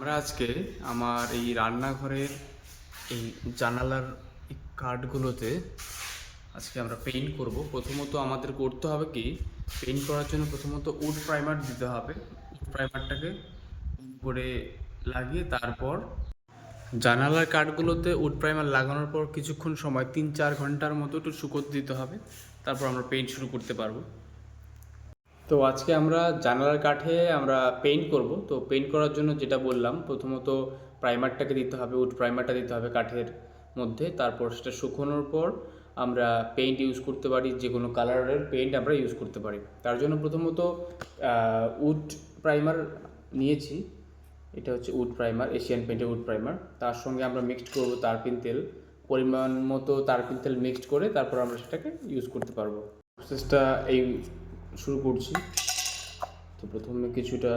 আমরা আজকে আমার এই রান্নাঘরের এই জানালার কাঠগুলোতে আজকে আমরা পেইন্ট করব। প্রথমত আমাদের করতে হবে কি পেইন্ট করার জন্য প্রথমত উড প্রাইমার দিতে হবে। উড প্রাইমারটাকে করে লাগিয়ে তারপর জানালার কাঠগুলোতে উড প্রাইমার লাগানোর পর কিছুক্ষণ সময়, তিন চার ঘণ্টার মতো একটু শুকোতে দিতে হবে। তারপর আমরা পেইন্ট শুরু করতে পারব। তো আজকে আমরা জানালার কাঠে আমরা পেইন্ট করব। তো পেইন্ট করার জন্য যেটা বললাম, প্রথমত প্রাইমারটাকে দিতে হবে উড প্রাইমারটা দিতে হবে কাঠের মধ্যে। তারপর সেটা শুকোনোর পর আমরা পেইন্ট ইউজ করতে পারি, যে কোনো কালারের পেইন্ট আমরা ইউজ করতে পারি। তার জন্য প্রথমত উড প্রাইমার নিয়েছি। এটা হচ্ছে উড প্রাইমার এশিয়ান পেইন্টের উড প্রাইমার তার সঙ্গে আমরা মিক্সড করব তারপিন তেল। পরিমাণ মতো তারপিন তেল মিক্সড করে তারপর আমরা সেটাকে ইউজ করতে পারব। প্রসেসটা এই শুরু করছি। তো প্রথমে কিছুটা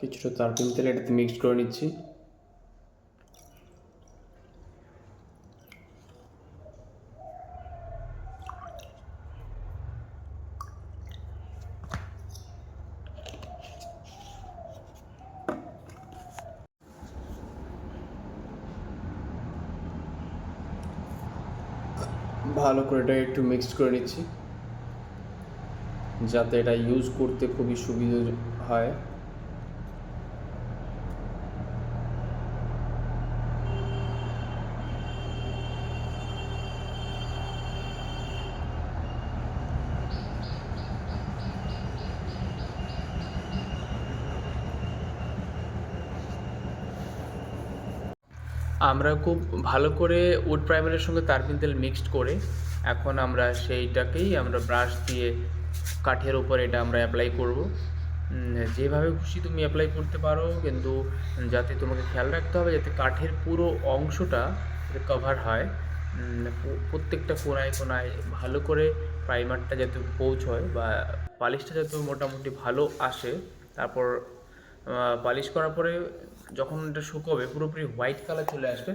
কিছুটা তারপিন তেল এটাতে মিক্সড করে নিচ্ছি। ভালো করে এটা একটু মিক্সড করে নিচ্ছি। যাতে এটা ইউজ করতে খুবই সুবিধা হয়। আমরা খুব ভালো করে উড প্রাইমারের সঙ্গে তারপিন তেল মিক্সড করে এখন আমরা সেইটাকেই আমরা ব্রাশ দিয়ে কাঠের উপর এটা আমরা অ্যাপ্লাই করব। যেভাবে খুশি তুমি অ্যাপ্লাই করতে পারো, কিন্তু যাতে তোমাকে খেয়াল রাখতে হবে যাতে কাঠের পুরো অংশটা কভার হয়। প্রত্যেকটা কোনায় কোনায় ভালো করে প্রাইমারটা যাতে পৌঁছয় বা পালিশটা যাতে মোটামুটি ভালো আসে। তারপর পালিশ করার পরে যখন এটা শুকোবে পুরোপুরি হোয়াইট কালার চলে আসবে।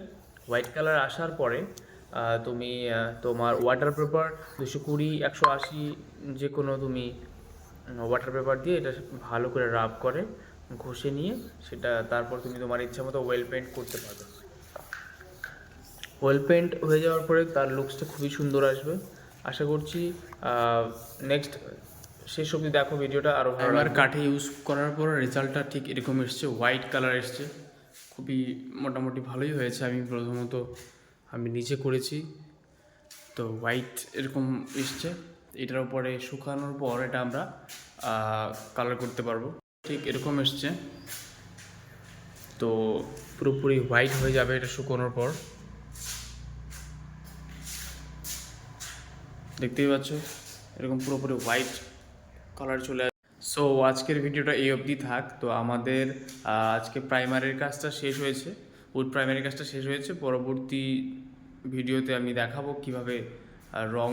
হোয়াইট কালার আসার পরে তুমি তোমার ওয়াটার পেপার দুশো কুড়ি, একশো আশি যে কোনো তুমি ওয়াটার পেপার দিয়ে এটা ভালো করে রাব করে, ঘষে নিয়ে সেটা তারপর তুমি তোমার ইচ্ছা মতো ওয়েল পেন্ট করতে পারবে। ওয়েল পেন্ট হয়ে যাওয়ার পরে তার লুকসটা খুবই সুন্দর আসবে। আশা করছি নেক্সট শেষ অবধি দেখো ভিডিওটা আরও ভালো আমার কাঠে ইউজ করার পর রেজাল্টটা ঠিক এরকম এসছে হোয়াইট কালার এসছে। খুবই মোটামুটি ভালোই হয়েছে। আমি প্রথমত আমি নিজে করেছি তো হোয়াইট এরকম এসছে। এটার উপরে শুকানোর পর এটা আমরা কালার করতে পারব। ঠিক এরকম এসছে। তো পুরোপুরি হোয়াইট হয়ে যাবে এটা শুকানোর পর। দেখতেই পাচ্ছ? এরকম পুরোপুরি হোয়াইট কালার চলে আসে সো আজকের ভিডিওটা এই অবধি থাক। তো আমাদের আজকে প্রাইমারির কাজটা শেষ হয়েছে। উড প্রাইমারি কাজটা শেষ হয়েছে। পরবর্তী ভিডিওতে আমি দেখাবো কীভাবে রং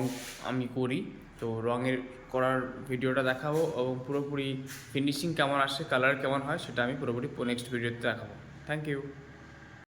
আমি করি। তো রঙের করার ভিডিওটা দেখাবো এবং পুরোপুরি ফিনিশিং কেমন আসে কালার কেমন হয়, সেটা আমি পুরোপুরি নেক্সট ভিডিওতে দেখাবো। Thank you